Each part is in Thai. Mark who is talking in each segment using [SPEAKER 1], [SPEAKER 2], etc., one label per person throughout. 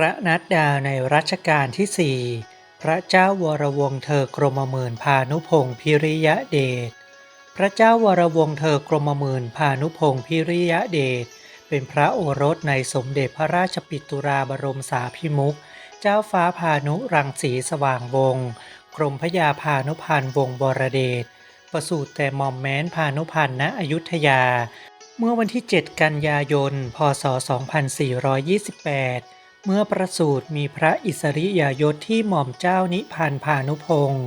[SPEAKER 1] พระนัดดาในรัชกาลที่สี่พระเจ้าวรวงศ์เธอกรมหมื่นพานุพงศ์พิริยะเดช พระเจ้าวรวงศ์เธอกรมหมื่นพานุพงศ์พิริยะเดช เป็นพระโอรสในสมเด็จพระราชปิตุราบรมสาพิมุข เจ้าฟ้าพานุรังสีสว่างวงศ์กรมพยาพานุพันธ์วงศ์บรเดช ประสูติแต่หม่อมแม้นพานุพันธ์ณอยุธยา เมื่อวันที่ 7 กันยายน พศ 2428 เมื่อประสูติมีพระอิสริยยศที่หม่อมเจ้านิพันธ์พานุพงศ์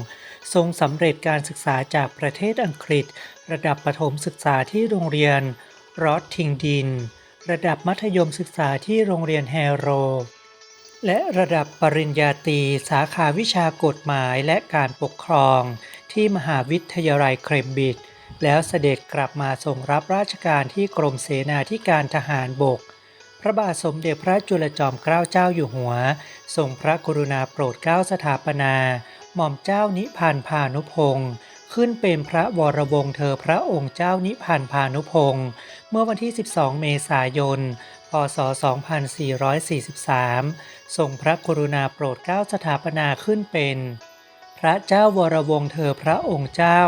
[SPEAKER 1] ทรงสำเร็จการศึกษาจากประเทศอังกฤษ ระดับประถมศึกษาที่โรงเรียนรอตทิงดิน ระดับมัธยมศึกษาที่โรงเรียนแฮโร และระดับปริญญาตรีสาขาวิชากฎหมายและการปกครอง ที่มหาวิทยาลัยเคมบริดจ์แล้วเสด็จกลับมาทรงรับราชการที่กรมเสนาธิการทหารบก พระบาทสมเด็จพระจุลจอมเกล้าเจ้าอยู่หัว ทรงพระกรุณาโปรดเกล้าสถาปนา หม่อมเจ้านิพันธ์พานุพงศ์ขึ้นเป็นพระวรวงศ์เธอพระองค์เจ้านิพันธ์พานุพงศ์เมื่อวันที่ 12 เมษายน พศ 2443 ทรงพระกรุณาโปรดเกล้าสถาปนาขึ้นเป็น พระเจ้าวรวงศ์เธอพระองค์เจ้า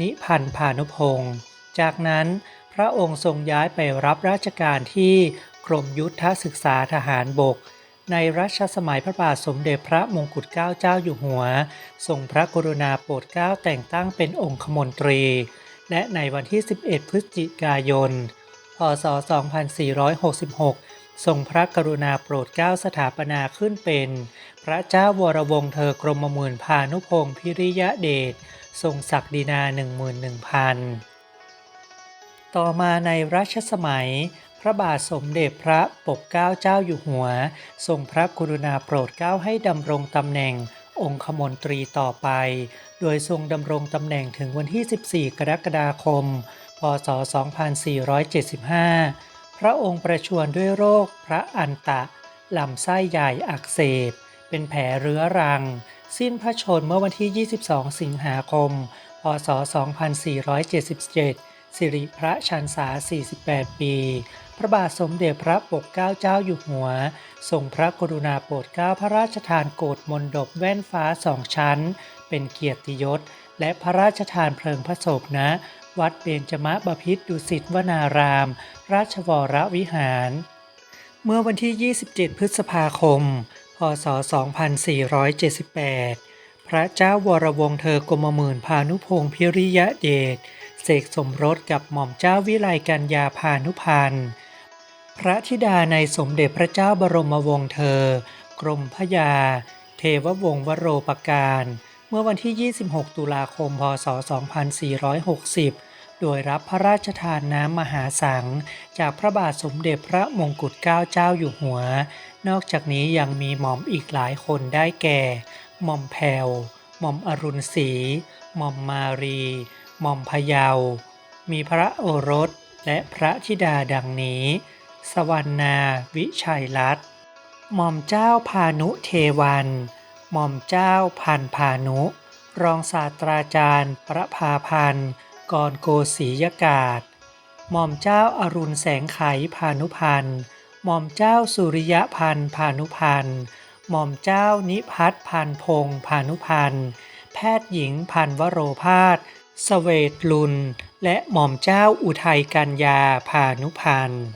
[SPEAKER 1] นิพันธ์พานุพงศ์จากนั้นพระองค์ทรงย้ายไปรับราชการที่ กรมยุทธศึกษาทหารบก ในรัชสมัยพระบาทสมเด็จพระมงกุฎเกล้าเจ้าอยู่หัว ทรงพระกรุณาโปรดเกล้าแต่งตั้งเป็นองคมนตรี และในวันที่ 11 พฤศจิกายน พศ 2466 ทรงพระกรุณาโปรดเกล้าสถาปนาขึ้นเป็น พระเจ้าวรวงเธอกรมหมื่นพานุพงศ์พิริยะเดช ทรงศักดินา 11,000ต่อมาในรัชสมัย พระบาทสมเด็จพระปกเกล้าเจ้าอยู่หัว ทรงพระกรุณาโปรดเกล้าให้ดำรงตำแหน่งองคมนตรีต่อไป โดยทรงดำรงตำแหน่งถึงวันที่ 14 กรกฎาคม พศ 2475 พระองค์ประชวรด้วยโรคพระอันตะลำไส้ใหญ่อักเสบ เป็นแผลเรื้อรัง สิ้นพระชนม์เมื่อวันที่ 22 สิงหาคม พศ 2477 สิริพระชันษา 48 ปี พระบาทสมเด็จพระปกเกล้าเจ้าอยู่หัว ทรงพระกรุณาโปรดเกล้าพระราชทานโกรธมนดบแว่นฟ้าสองชั้น เป็นเกียรติยศ และพระราชทานเพลิงพระศพณวัดเบญจมบพิตรดุสิตวนาราม ราชวรวิหาร เมื่อวันที่ 27 พฤษภาคม พศ 2478 พระเจ้าวรวงเธอกรมหมื่นพานุพงศ์พิริยะเดช กสมรสกับหม่อมเจ้าวิไลกัญญาพานุพันธ์พระธิดาในสมเด็จพระเจ้าบรมวงศ์เธอ กรมพยา เทววงศ์วโรปการ เมื่อวันที่ 26 ตุลาคม พศ 2460 โดยรับพระราชทานน้ำมหาสัง จากพระบาทสมเด็จพระมงกุฎเกล้าเจ้าอยู่หัว นอกจากนี้ยังมีหม่อมอีกหลายคนได้แก่ หม่อมแผวหม่อมอรุณศรีหม่อมมารี หม่อมพะเยา มีพระโอรสและพระธิดาดังนี้ สวรรณาวิชัยรัตน์หม่อมเจ้าพานุเทวัน หม่อมเจ้าพันพานุ รองศาสตราจารย์ประภาพันธ์กรโกศียกาศ หม่อมเจ้าอรุณแสงไขพานุพันธ์หม่อมเจ้าสุริยพันธ์พานุพันธ์หม่อมเจ้านิพัฒน์พันพงพานุพันธ์แพทย์หญิงพันวโรพาส สเวตลุล และหม่อมเจ้าอุทัยกัญญาพานุพันธ์